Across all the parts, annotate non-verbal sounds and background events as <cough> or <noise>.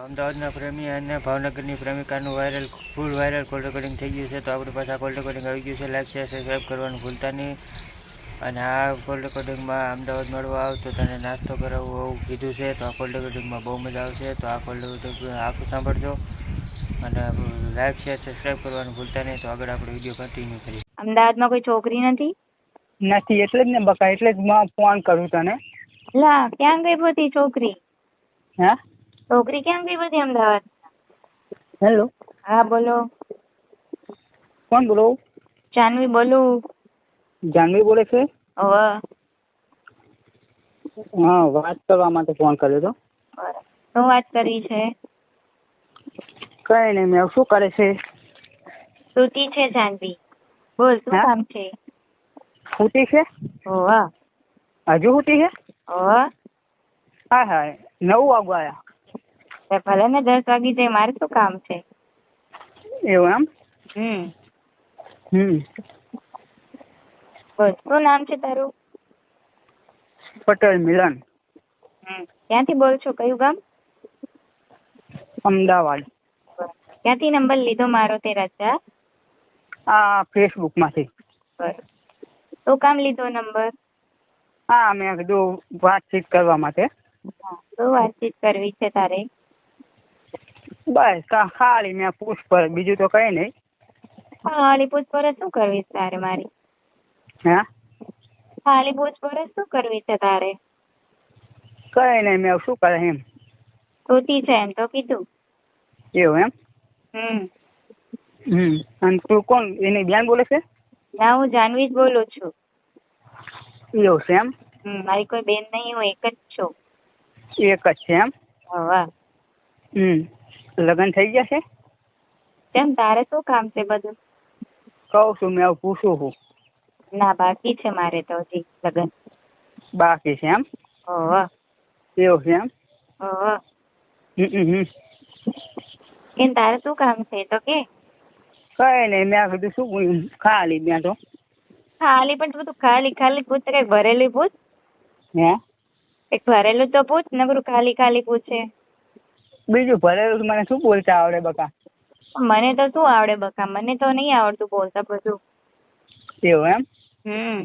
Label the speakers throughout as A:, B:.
A: અમદાવાદના પ્રેમી અને ભાવનગરની પ્રેમિકાનું viral full viral call recording થઈ ગયું છે. તો આપણી પાસે આ કોલ રેકોર્ડિંગ આવી ગયું છે. લાઈક શેર સબસ્ક્રાઈબ કરવાનું ભૂલતા નહીં. અને આ કોલ રેકોર્ડિંગમાં અમદાવાદ મળવા આવ તો તને નાસ્તો કરાવવો એવું કીધું છે. તો આ કોલ રેકોર્ડિંગમાં બહુ મજા આવશે. તો આ કોલ રેકોર્ડિંગ આખું સાંભળજો. અને લાઈક શેર સબસ્ક્રાઈબ કરવાનું ભૂલતા નહીં. તો આગળ આપણે વીડિયો કન્ટિન્યુ કરીએ.
B: અમદાવાદમાં કોઈ છોકરી નથી?
C: નથી એટલે જ ને બકા એટલે જ મેં ફોન કરું તને.
B: લા ક્યાં ગઈ બધી છોકરી?
C: હે?
B: છોકરી કેમ ગઈ બધી અમદાવાદ?
C: હેલો.
B: હા બોલો.
C: કોણ બોલો?
B: જાનવી બોલું.
C: જાનવી બોલે છે?
B: હવે.
C: હા વાત કરવા માટે ફોન કર્યો હતો
B: શું વાત કરવી છે?
C: કઈ નહીં મેં શું કરે છે?
B: સુતી છે જાનવી. બોલ શું
C: હા?
B: કામ છે?
C: સુતી છે?
B: હોવા.
C: હજુ સુતી છે?
B: હોવા.
C: હા હા. નવ વાગવા આયા.
B: તે ભલે ને દસ વાગી જાય મારે શું કામ છે?
C: એવું એમ?
B: હમ.
C: હમ.
B: બોલ શું નામ છે તારું?
C: પટેલ મિલન.
B: હમ. ક્યાંથી બોલ છો? કયું ગામ?
C: અમદાવાદ.
B: ક્યાંથી નંબર લીધો મારો તે રાજા?
C: આ ફેસબુકમાંથી.
B: માંથી શું કામ લીધો નંબર?
C: હા મેં કીધું વાતચીત કરવા માટે.
B: શું વાતચીત કરવી છે તારે?
C: બસ ખાલી મેં પુષ્પર બીજું તો કઈ નહીં
B: ખાલી પૂછપરછ શું કરવી છે તારે મારી?
C: હા?
B: ખાલી પૂછપરછ શું કરવી છે તારે?
C: કઈ નહીં મેં શું કરે એમ.
B: સૂતી છે એમ તો કીધું.
C: એવું એમ?
B: હમ.
C: હમ અને તું કોણ? એની બેન બોલે છે?
B: ના હું જાનવી જ બોલું છું.
C: એવું છે એમ?
B: મારી કોઈ બેન નહીં હું એક જ છું.
C: એક જ છે એમ?
B: હા
C: હમ. લગ્ન થઈ ગયા છે
B: કેમ? તારે શું કામ છે બધું?
C: કહું છું મેં પૂછું છું.
B: ના બાકી છે મારે તો હજી લગન.
C: બાકી છે એમ?
B: ઓહો
C: એવું છે એમ?
B: ઓહો
C: હમ.
B: કેમ તારે શું કામ છે? તો કે?
C: કઈ નહીં મેં કીધું શું? ખાલી મેં તો.
B: ખાલી પણ તું ખાલી ખાલી પૂછ કઈ ભરેલી પૂછ.
C: હે?
B: એક ભરેલું તો પૂછ નકરું ખાલી ખાલી પૂછે.
C: બીજું ભરેલું મને શું બોલતા આવડે બકા?
B: મને તો શું આવડે બકા? મને તો નહીં આવડતું બોલતા બધું.
C: એવું એમ?
B: હમ.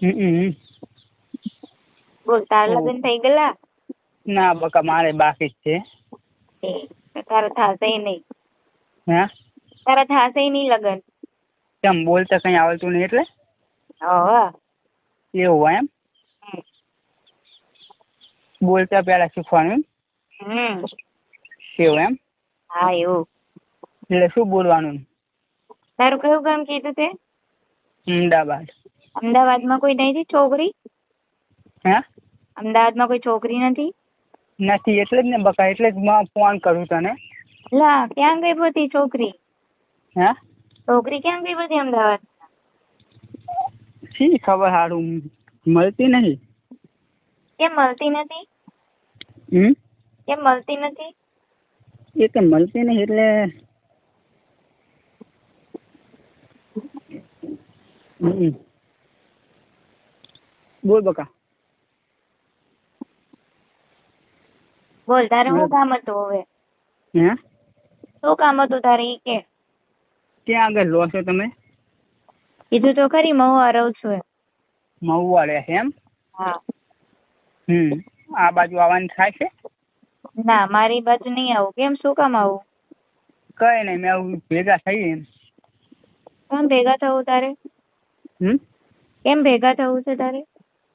C: હમ હમ હમ.
B: બોલ તારા લગ્ન થઈ ગયેલા?
C: ના બકા મારે બાકી જ છે.
B: તારા થાશે નહીં.
C: હા?
B: તારા થાશે નહીં લગ્ન?
C: કેમ બોલતા કઈ આવડતું નહીં એટલે?
B: હા
C: એવું એમ? બોલતા પેલા શીખવાનું
B: હમ.
C: એવું એમ?
B: હા એવું.
C: એટલે શું બોલવાનું?
B: તારું કયું ગામ કીધું તે?
C: અમદાવાદ.
B: અમદાવાદમાં કોઈ નહીં છોકરી?
C: હે?
B: અમદાવાદમાં કોઈ છોકરી નથી?
C: નથી એટલે જ ને બકા એટલે જ મેં ફોન કરું તને.
B: લા ક્યાં ગઈ બધી છોકરી?
C: હે?
B: છોકરી ક્યાં ગઈ બધી અમદાવાદ?
C: શી ખબર સારું મળતી નહીં.
B: કેમ મળતી નથી?
C: હમ?
B: કેમ મળતી નથી?
C: એ કે મળતી નહીં એટલે બોલ બકા.
B: બોલ તારે શું કામ હતું હવે?
C: હે?
B: શું કામ હતું તારે ઈ કે?
C: ક્યાં આગળ લો છો તમે?
B: કીધું તો ખરી મહુવા રહું છું
C: મહુવા રહે છે એમ?
B: હા.
C: હમ. આ બાજુ આવવાનું થાય છે?
B: ના મારી બાજુ નહીં આવું. કેમ? શું કામ આવું?
C: કઈ નહીં મેં આવું ભેગા થઈએ એમ.
B: કેમ ભેગા થવું તારે?
C: હમ?
B: કેમ ભેગા થવું છે તારે?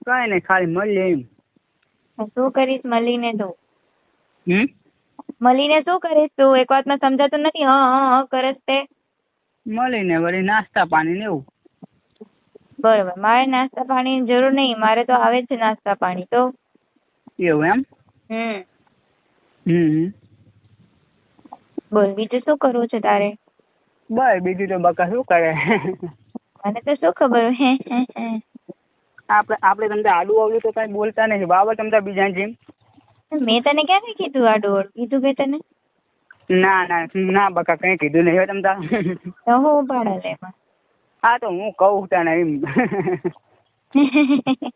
C: કઈ નહીં ખાલી મળીએ એમ.
B: શું કરીશ? મળીને તો
C: હમ?
B: મળીને શું કરીશ તું? એક વાતમાં સમજાતું નથી. હા હા હા કરસ તે.
C: મળીને વળી નાસ્તા પાણી ને એવું.
B: બરોબર. મારે નાસ્તા પાણીની જરૂર નહીં. મારે તો આવે જ છે નાસ્તા પાણી તો.
C: એવું એમ?
B: હમ. બોલ બીજું શું કરવું છે તારે?
C: બસ બીજું તો બકા શું કરે?
B: મને તો શું ખબર હે હે હે.
C: આપણે આપણે તમને આડું આવડું તો કઈ બોલતા નહીં. બાબા તમને બીજા જેમ.
B: મેં તને ક્યાંથી કીધું આ ડોળ કીધું કે તને?
C: ના ના ના બકા કઈ કીધું નહીં હો તમતા
B: તો. હું પાડે લે એમાં?
C: હા તો હું કહું તને એમ. <laughs>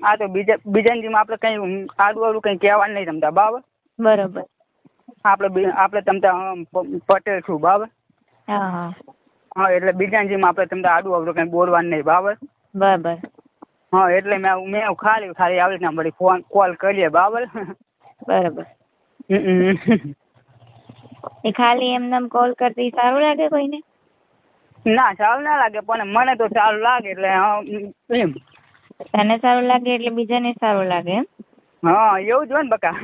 C: હા તો બીજા બીજાની જેમ આપણે કઈ આડું આવડું કઈ કહેવાનું નહીં તમતા બરાબર?
B: બરોબર.
C: આપણે આપણે તમ તાર પટેલ છું બરાબર?
B: હા હા.
C: હા એટલે બીજાની જેમ આપણે તમને આડુ આડું કઈ બોલવાનું નહીં બરાબર?
B: બરાબર.
C: હા એટલે મેં મેં ખાલી ખાલી આવી રીતના વળી ફોન કોલ કરીએ બરાબર?
B: બરાબર. એ ખાલી એમને એમ કોલ કરતી સારું લાગે કોઈને?
C: ના સારું ના લાગે પણ મને તો સારું લાગે એટલે એમ.
B: તને સારું લાગે એટલે બીજાને સારું લાગે એમ?
C: હા એવું જ હોય ને બકા.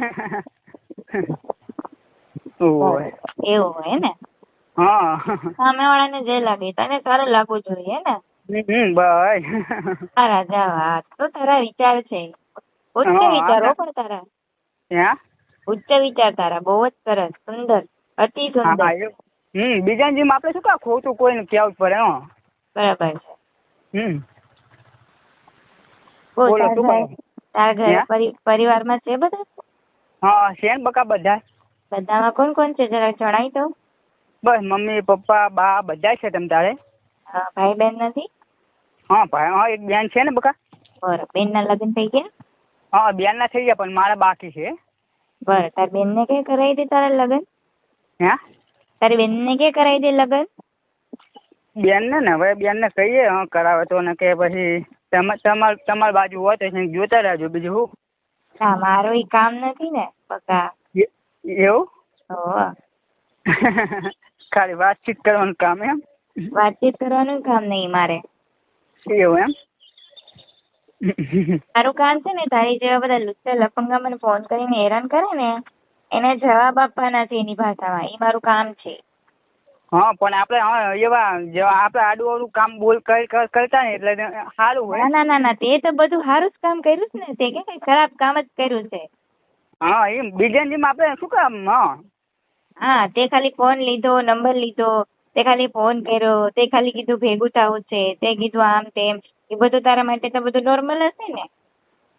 B: એવું હોય ને?
C: હા.
B: સામેવાળાને જે લાગે તને સારું લાગવું જોઈએ ને?
C: હમ
B: તારા જા તો તારા વિચાર છે. ઉચ્ચ વિચારો પણ તારા.
C: હે
B: ઉચ્ચ વિચાર તારા. બહુ જ સરસ સુંદર અતિ સુંદર.
C: હમ બીજાની જેમ આપણે શું કા ખોટું કોઈને કહેવું પડે હો.
B: બરાબર છે.
C: હમ.
B: બોલો,
C: શું
B: તારા ઘરે પરિવારમાં છે બધા?
C: હા છે ને બકા બધા?
B: બધામાં કોણ કોણ છે? જરા જણાય તો
C: બસ મમ્મી પપ્પા બા બધા છે તમ તારે?
B: હા, ભાઈ બેન નથી?
C: હા ભાઈ હા એક બેન છે ને બકા?
B: બરાબર બેનના લગ્ન થઈ ગયા?
C: હા બેન ના થઈ ગયા પણ મારા બાકી છે.
B: બરાબર તારી બેનને કે કરાવી દે તારા લગ્ન?
C: હે?
B: તારી બેનને કે કરાવી દે લગ્ન?
C: બેન ને ને હવે બેન ને કહીએ હા કરાવે તો ને કે પછી તમાર તમાર તમારી બાજુ હોય તો જોતા રહેજો બીજું શું?
B: ના મારું ઈ કામ નથી ને બકા
C: એવું? ખાલી વાતચીત કરવાનું કામ એમ?
B: વાતચીત કરવાનું કામ નહીં મારે.
C: એવું એમ?
B: મારું કામ છે ને તારી જેવા બધા લુચ્ચા લફંગા મને ફોન કરીને હેરાન કરે ને એને જવાબ આપવાના છે એની ભાષામાં. એ મારું કામ છે.
C: હા પણ આપણે એવા જેવા આપણે આડું અવડું કામ બોલ કર કર- કરતા ને એટલે સારું હોય.
B: ના ના ના તે તો બધું સારું જ કામ કર્યું છે ને તે કે કઈ ખરાબ કામ જ કર્યું છે?
C: હા એમ બીજાની આપણે શું કામ હા?
B: હા તે ખાલી ફોન લીધો નંબર લીધો તે ખાલી ફોન કર્યો તે ખાલી કીધું ભેગું થવું છે તે કીધું આમ તેમ એ બધું તારા માટે તો બધું નોર્મલ હશે ને?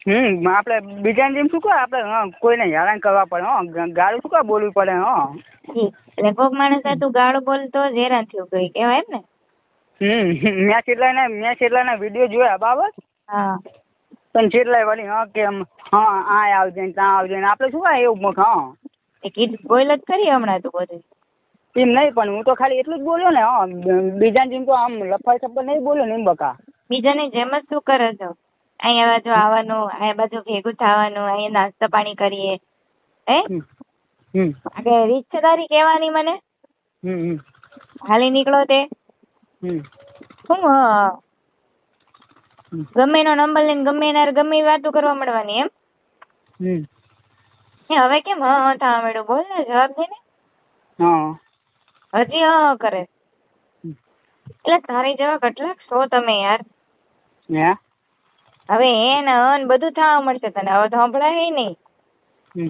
C: હમ આપણે બીજાની જેમ શું કહો આપણે હા કોઈને હેરાન કરવા પડે હા ગાળું શું કહો બોલવું પડે હા.
B: એટલે કોક માણસ તો ગાળો બોલતો જ હેરાન થયું ગઈ કહેવાય ને?
C: હમ મેં કેટલાય મેં કેટલાના વીડિયો જોયા બાબત
B: હા.
C: પણ કેટલાય વળી હા કે એમ હા આ આવજે ને ત્યાં આવજે ને આપણે શું કામ એવું મખ હા.
B: એ કીધું બોલ જ કરી હમણાં તું બધું.
C: એમ નહીં પણ હું તો ખાલી એટલું જ બોલ્યો ને હા. બીજાની જેમ તો આમ લફાઈ છપ્પર નહીં બોલ્યો ને એમ બકા.
B: બીજાને જેમ જ શું કરે છો. અહીંયા બાજુ આવવાનું અહીંયા બાજુ ભેગું થવાનું અહીંયા નાસ્તા પાણી કરીએ. હે? આગળ રીત છે તારી કહેવાની મને? હાલી નીકળો તે. હ? ગમે એનો નંબર લઈને ગમે એના ગમે એ વાતો કરવા મળવાની એમ? હવે કેમ હ થવા મળ્યું બોલ ને જવાબ દે ને. હજી હ કરે. એટલે તારી જેવા કેટલાક છો તમે યાર. હવે એ ને હ બધું થવા મળશે તને. હવે તો સંભળાય નહીં.
C: તારી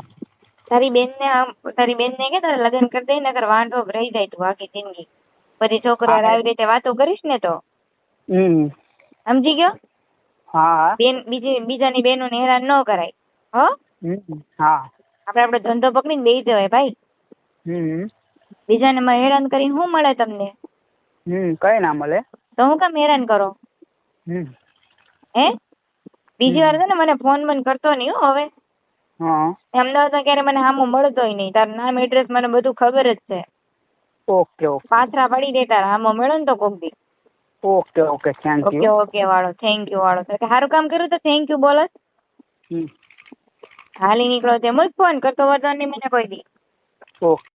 B: તારી બેનને આમ તારી બેન ને કે તારે લગ્ન કરી દે નકર વાંઢો રહી જાય તું આખી જિંદગી. પછી છોકરો આવી રીતે વાતો કરીશ ને તો? સમજી ગયો?
C: હા.
B: બેન બીજી બીજાની બેનોને હેરાન ન કરાય. હો?
C: હમ. હા.
B: આપણે આપણો ધંધો પકડીને બેસી જવાય ભાઈ. બીજાને હેરાન કરીને શું મળે તમને?
C: કઈ ના મળે.
B: તો હું કામ હેરાન કરો? હે? બીજી વાર છે ને મને ફોન બંધ કરતો નહીં હો હવે. અમદાવાદમાં ક્યારે મને સામું મળતોય નહીં. તારું નામ એડ્રેસ મને બધું ખબર જ છે.
C: Okay okay.
B: પાથરા પડી દે તારા સામો મળો ને તો કોક દી.
C: Okay okay. Thank
B: okay
C: you.
B: Okay વાળો. થેન્ક યુ વાળો. કે સારું કામ કર્યું તો થેન્ક યુ બોલો હાલી નીકળો તે મુજ ફોન કરતો વધો નહીં મને કોઈ દી.
C: ઓકે.